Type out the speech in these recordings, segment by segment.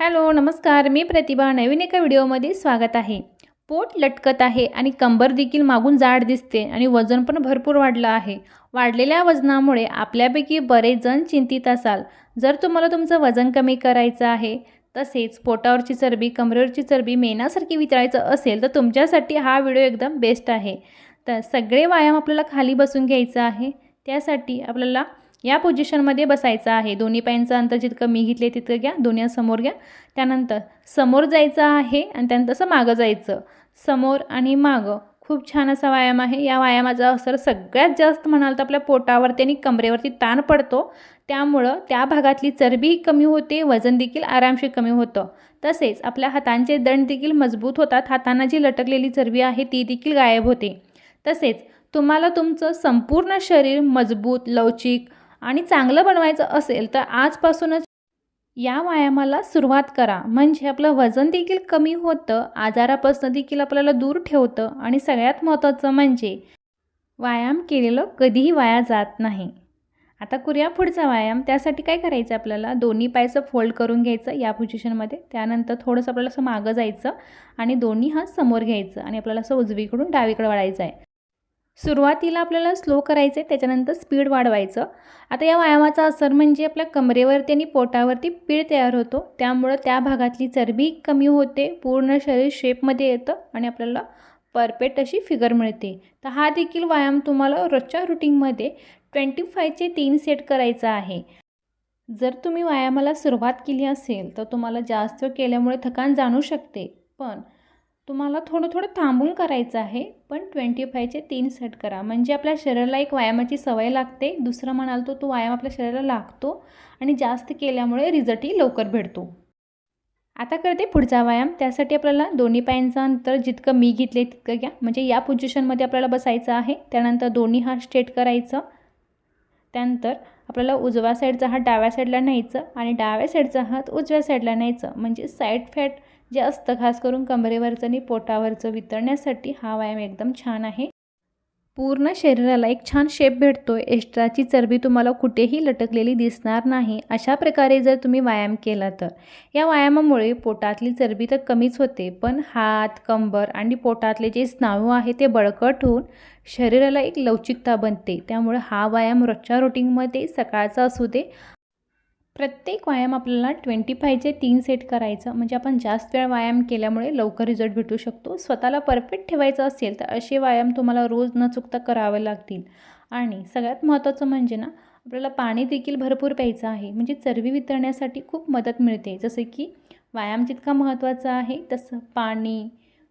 Hello नमस्कार. मी प्रतिभा. नवीन एका व्हिडिओमध्ये स्वागत आहे. पोट लटकत आहे आणि कंबर देखील मागून जाड दिसते आणि वजन पण भरपूर वाढलं आहे. वाढलेल्या वजनामुळे आपल्यापैकी बरेच जण चिंतित असाल. जर तुम्हाला तुमचं वजन कमी करायचं आहे तसेच पोटावरची चरबी कमरेवरची चरबी मेनासारखी वितळायचं असेल तर तुमच्यासाठी हा व्हिडिओ एकदम बेस्ट आहे. तर सगळे व्यायाम आपल्याला खाली बसून घ्यायचं आहे. त्यासाठी आपल्याला या पोझिशनमध्ये बसायचं आहे. दोन्ही पायांचं अंतर जितकं मी घेतले तितकं घ्या. दोन्ही समोर घ्या. त्यानंतर समोर जायचं आहे आणि त्यानंतर असं मागं जायचं. समोर आणि मागं. खूप छान असा व्यायाम आहे. या व्यायामाचा असर सगळ्यात जास्त म्हणाल तर आपल्या पोटावरती आणि कमरेवरती ताण पडतो. त्यामुळं त्या भागातली चरबी कमी होते वजन देखील आरामशीर कमी होतं. तसेच आपल्या हातांचे दंड देखील मजबूत होतात. हातांना जी लटकलेली चरबी आहे ती देखील गायब होते. तसेच तुम्हाला तुमचं संपूर्ण शरीर मजबूत लवचिक आणि चांगलं बनवायचं असेल तर आजपासूनच या व्यायामाला सुरुवात करा. म्हणजे आपलं वजन देखील कमी होतं आजारापासून देखील आपल्याला दूर ठेवतं आणि सगळ्यात महत्त्वाचं म्हणजे व्यायाम केलेलं कधीही वाया जात नाही. आता करूया पुढचा व्यायाम. त्यासाठी काय करायचं आपल्याला? दोन्ही पायचं फोल्ड करून घ्यायचं या पोझिशनमध्ये त्यानंतर थोडंसं आपल्याला असं मागं जायचं आणि दोन्ही हात समोर घ्यायचं आणि आपल्याला असं उजवीकडून डावीकडे वळायचं आहे. सुरुवातीला आपल्याला स्लो करायचं आहे त्याच्यानंतर स्पीड वाढवायचं. आता या व्यायामाचा असर म्हणजे आपल्या कमरेवरती आणि पोटावरती पीळ तयार होतो. त्यामुळं त्या भागातली चरबी कमी होते पूर्ण शरीर शेपमध्ये येतं आणि आपल्याला परफेक्ट अशी फिगर मिळते. तर हा देखील व्यायाम तुम्हाला रोजच्या रुटीनमध्ये ट्वेंटी फायचे तीन सेट करायचा आहे. जर तुम्ही व्यायामाला सुरुवात केली असेल तर तुम्हाला जास्त केल्यामुळे थकान जाणू शकते. पण तुम्हाला थोडं थोडं थांबून करायचं आहे पण ट्वेंटी फायचे तीन सेट करा. म्हणजे आपल्या शरीराला एक व्यायामाची सवय लागते. दुसरं म्हणाल तो तो व्यायाम आपल्या शरीराला लागतो आणि जास्त केल्यामुळे रिझल्टही लवकर भेटतो. आता करते पुढचा व्यायाम. त्यासाठी आपल्याला दोन्ही पायांचं अंतर जितकं मी घेतले तितकं घ्या. म्हणजे या पोझिशनमध्ये आपल्याला बसायचं आहे. त्यानंतर दोन्ही हात स्ट्रेट करायचं. त्यानंतर आपल्याला उजव्या साईडचा हात डाव्या साईडला न्यायचं आणि डाव्या साईडचा हात उजव्या साईडला न्यायचं. म्हणजे साईड फॅट जे असतं खास करून कमरेवरचं आणि पोटावरचं वितरण्यासाठी हा व्यायाम एकदम छान आहे. पूर्ण शरीराला एक छान शेप भेटतो एक्स्ट्राची चरबी तुम्हाला कुठेही लटकलेली दिसणार नाही. अशा प्रकारे जर तुम्ही व्यायाम केला तर. या व्यायामामुळे पोटातली चरबी तर कमीच होते पण हात कंबर आणि पोटातले जे स्नायू आहे ते बळकट होऊन शरीराला एक लवचिकता बनते. त्यामुळे हा व्यायाम रोजच्या रुटीनमध्ये सकाळचा असू दे प्रत्येक व्यायाम आपल्याला ट्वेंटी फायचे तीन सेट करायचं. म्हणजे आपण जास्त वेळ व्यायाम केल्यामुळे लवकर रिझल्ट भेटू शकतो. स्वतःला परफेक्ट ठेवायचं असेल तर असे व्यायाम तुम्हाला रोज न चुकता करावे लागतील. आणि सगळ्यात महत्त्वाचं म्हणजे ना आपल्याला पाणी देखील भरपूर प्यायचं आहे. म्हणजे चरबी वितरण्यासाठी खूप मदत मिळते. जसं की व्यायाम जितका महत्त्वाचा आहे तसं पाणी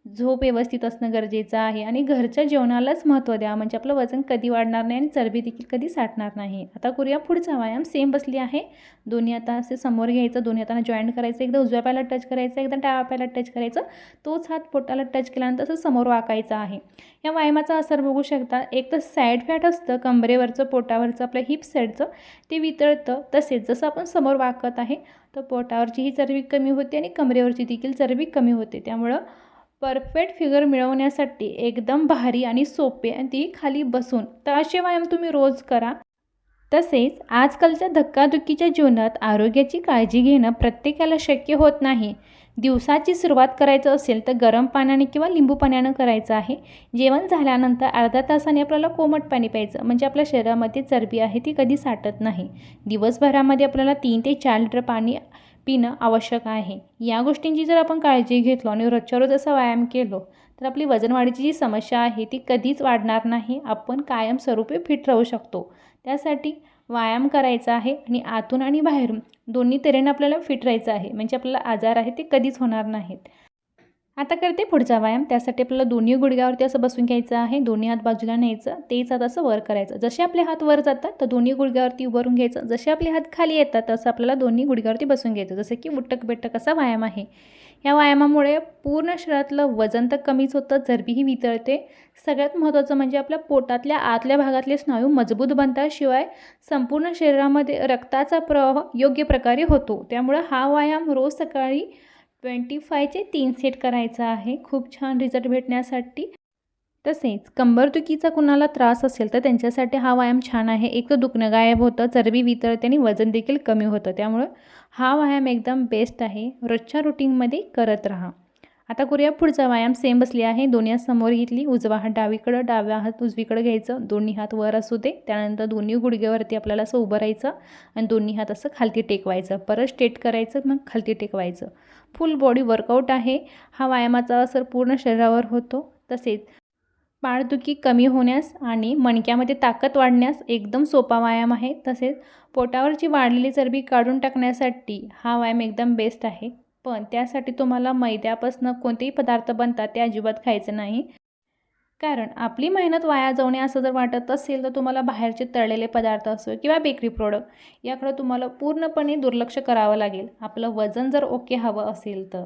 झोप व्यवस्थित असणं गरजेचं आहे आणि घरच्या जेवणालाच महत्त्व द्या. म्हणजे आपलं वजन कधी वाढणार नाही आणि चरबी देखील कधी साठणार नाही. आता करूया पुढचा व्यायाम. सेम बसली आहे. दोन्ही आता असे समोर घ्यायचं. दोन्ही हातांना जॉईंट करायचं. एकदा उजव्या पायाला टच करायचं. एकदा डाव्या पायाला टच करायचं. तोच हात पोटाला टच केल्यानंतर असं समोर वाकायचा आहे. या व्यायामाचा असर बघू शकता. एक तर साईड फॅट असतं. कंबरेवरचं पोटावरचं आपल्या हिप साईडचं ते वितळतं. तसेच जसं आपण समोर वाकत आहे तर पोटावरची ही चरबी कमी होते आणि कमरेवरची देखील चरबी कमी होते. त्यामुळं परफेक्ट फिगर मिळवण्यासाठी एकदम भारी आणि सोपे आणि ती खाली बसून. तर असे व्यायाम तुम्ही रोज करा. तसेच आजकालच्या धक्काधुक्कीच्या जीवनात आरोग्याची काळजी घेणं प्रत्येकाला शक्य होत नाही. दिवसाची सुरुवात करायचं असेल तर गरम पाण्याने किंवा लिंबू पाण्यानं करायचं आहे. जेवण झाल्यानंतर अर्धा तासाने आपल्याला कोमट पाणी प्यायचं म्हणजे आपल्या शरीरामध्ये चरबी आहे ती कधी साठत नाही. दिवसभरामध्ये आपल्याला तीन ते चार लिटर पाणी पिणं आवश्यक आहे. या गोष्टींची जर आपण काळजी घेतलो आणि रोजच्या रोज असा व्यायाम केलो तर आपली वजनवाढीची जी समस्या आहे ती कधीच वाढणार नाही. आपण कायमस्वरूपी फिट राहू शकतो. त्यासाठी व्यायाम करायचा आहे आणि आतून आणि बाहेरून दोन्ही तऱ्हेने आपल्याला फिट राहायचं आहे. म्हणजे आपल्याला आजार आहे ते कधीच होणार नाहीत. आता करते पुढचा व्यायाम. त्यासाठी आपल्याला दोन्ही गुडघ्यावरती असं बसून घ्यायचं आहे. दोन्ही हात बाजूला न्यायचं. तेच हात असं वर करायचं. जसे आपले हात वर जातात तर दोन्ही गुडघ्यावरती उभारून घ्यायचं. जसे आपले हात खाली येतात तसं आपल्याला दोन्ही गुडघ्यावरती बसून घ्यायचं. जसं की उट्टक बेटक असा व्यायाम आहे. या व्यायामामुळे पूर्ण शरीरातलं वजन तर कमीच होतं चरबीही वितळते. सगळ्यात महत्त्वाचं म्हणजे आपल्या पोटातल्या आतल्या भागातले स्नायू मजबूत बनतात. शिवाय संपूर्ण शरीरामध्ये रक्ताचा प्रवाह योग्य प्रकारे होतो. त्यामुळं हा व्यायाम रोज सकाळी ट्वेंटी फायचे तीन सेट करायचा आहे. खूप छान रिझल्ट भेटण्यासाठी. तसेच कंबरदुखीचा कुणाला त्रास असेल तर त्यांच्यासाठी हा व्यायाम छान आहे. एक तर दुखणं गायब होतं चरबी वितळते आणि वजन देखील कमी होतं. त्यामुळं हा व्यायाम एकदम बेस्ट आहे. रोजच्या रुटीनमध्ये करत राहा. आता करूया पुढचा व्यायाम. सेम बसली आहे. दोन्ही हात समोर घेतली. उजवा हात डावीकडं डाव्या हात उजवीकडं घ्यायचं. दोन्ही हात वर असू दे. त्यानंतर दोन्ही गुडघ्यावरती आपल्याला असं उभं राहायचं आणि दोन्ही हात असं खालती टेकवायचं. परत स्ट्रेट करायचं मग खालती टेकवायचं. फुल बॉडी वर्कआउट आहे. हा व्यायामाचा असर पूर्ण शरीरावर होतो. तसेच पाळदुखी कमी होण्यास आणि मणक्यामध्ये ताकद वाढण्यास एकदम सोपा व्यायाम आहे. तसेच पोटावरची वाढलेली चरबी काढून टाकण्यासाठी हा व्यायाम एकदम बेस्ट आहे. पण त्यासाठी तुम्हाला मैद्यापासून कोणतेही पदार्थ बनतात ते अजिबात खायचं नाही. कारण आपली मेहनत वाया जाऊ नये असं जर वाटत असेल तर तुम्हाला बाहेरचे तळलेले पदार्थ असो किंवा बेकरी प्रोडक्ट याकडे तुम्हाला पूर्णपणे दुर्लक्ष करावं लागेल. आपलं वजन जर ओके हवं असेल तर.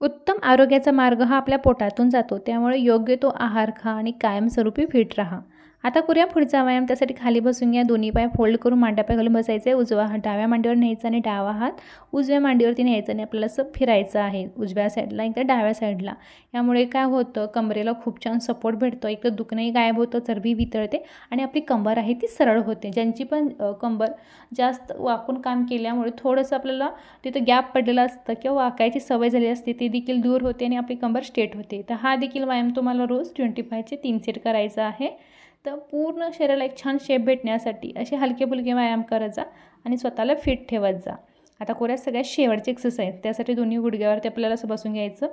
उत्तम आरोग्याचा मार्ग हा आपल्या पोटातून जातो. त्यामुळे योग्य तो आहार खा आणि कायमस्वरूपी फिट राहा. आता करूया पुढचा व्यायाम. त्यासाठी खाली बसून घ्या दोन्ही पाय फोल्ड करून मांड्यापाय घालून बसायचं. आहे उजवा हात डाव्या मांडीवर न्यायचा आणि डावा हात उजव्या मांडीवरती न्यायचा आणि आपल्याला असं फिरायचं आहे. उजव्या साईडला एकदा डाव्या साईडला यामुळे काय होतं? कमरेला खूप छान सपोर्ट भेटतो. एक तर दुखणंही गायब होतं चरबी वितळते आणि आपली कंबर आहे ती सरळ होते. ज्यांची पण कंबर जास्त वाकून काम केल्यामुळे थोडंसं आपल्याला तिथं गॅप पडलेलं असतं किंवा वाकायची सवय झाली असते ती देखील दूर होते आणि आपली कंबर स्टेट होते. तर हा देखील व्यायाम तुम्हाला रोज ट्वेंटी फायचे तीन सेट करायचा आहे. तर पूर्ण शरीराला एक छान शेप भेटण्यासाठी असे हलके फुलके व्यायाम करत जा आणि स्वतःला फिट ठेवत जा. आता कोऱ्यात सगळ्यात शेवटची एक्सरसाइज त्यासाठी दोन्ही गुडघ्यावरती आपल्याला असं बसून घ्यायचं.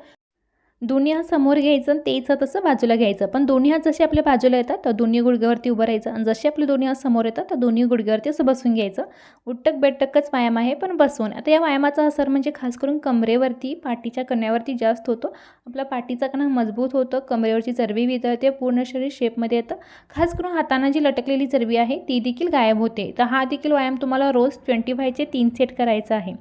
दोन्ही हात समोर घ्यायचं आणि तेच हात असं बाजूला घ्यायचं. पण दोन्ही हात जसे आपल्या बाजूला येतात तर दोन्ही गुडघ्यावरती उभं राहायचं. आणि जसे आपले दोन्ही हात समोर येतात तर दोन्ही गुडघ्यावरती असं बसून घ्यायचं. उट्टक बेटकच व्यायाम आहे पण बसून. आता या व्यायामाचा असर म्हणजे खास करून कमरेवरती पाठीच्या कण्यावरती जास्त होतो. आपला पाठीचा कणा मजबूत होतं कमरेवरची चरबी वितळते पूर्ण शरीर शेपमध्ये येतं. खास करून हाताना जी लटकलेली चरबी आहे ती देखील गायब होते. तर हा देखील व्यायाम तुम्हाला रोज ट्वेंटी फायचे तीन सेट करायचा आहे.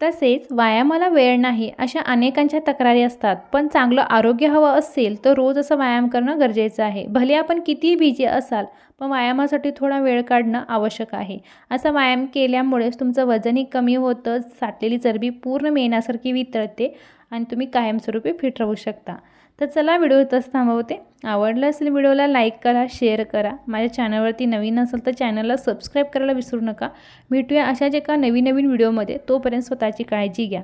तसेच व्यायामाला वेळ नाही अशा अनेकांच्या तक्रारी असतात. पण चांगलं आरोग्य हवं असेल तर रोज असं व्यायाम करणं गरजेचं आहे. भले आपण कितीही बिझी असाल पण व्यायामासाठी थोडा वेळ काढणं आवश्यक आहे. असा व्यायाम केल्यामुळेच तुमचं वजनही कमी होतं साठलेली चरबी पूर्ण मेण्यासारखी वितळते आणि तुम्ही कायमस्वरूपी फिट राहू शकता. तर चला व्हिडिओ इथंच थांबवते. आवडलं असेल व्हिडिओला लाईक करा शेअर करा. माझ्या चॅनलवरती नवीन असेल तर चॅनलला सबस्क्राईब करायला विसरू नका. भेटूया अशाच एका नवीन नवीन व्हिडिओमध्ये. तोपर्यंत स्वतःची काळजी घ्या.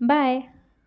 बाय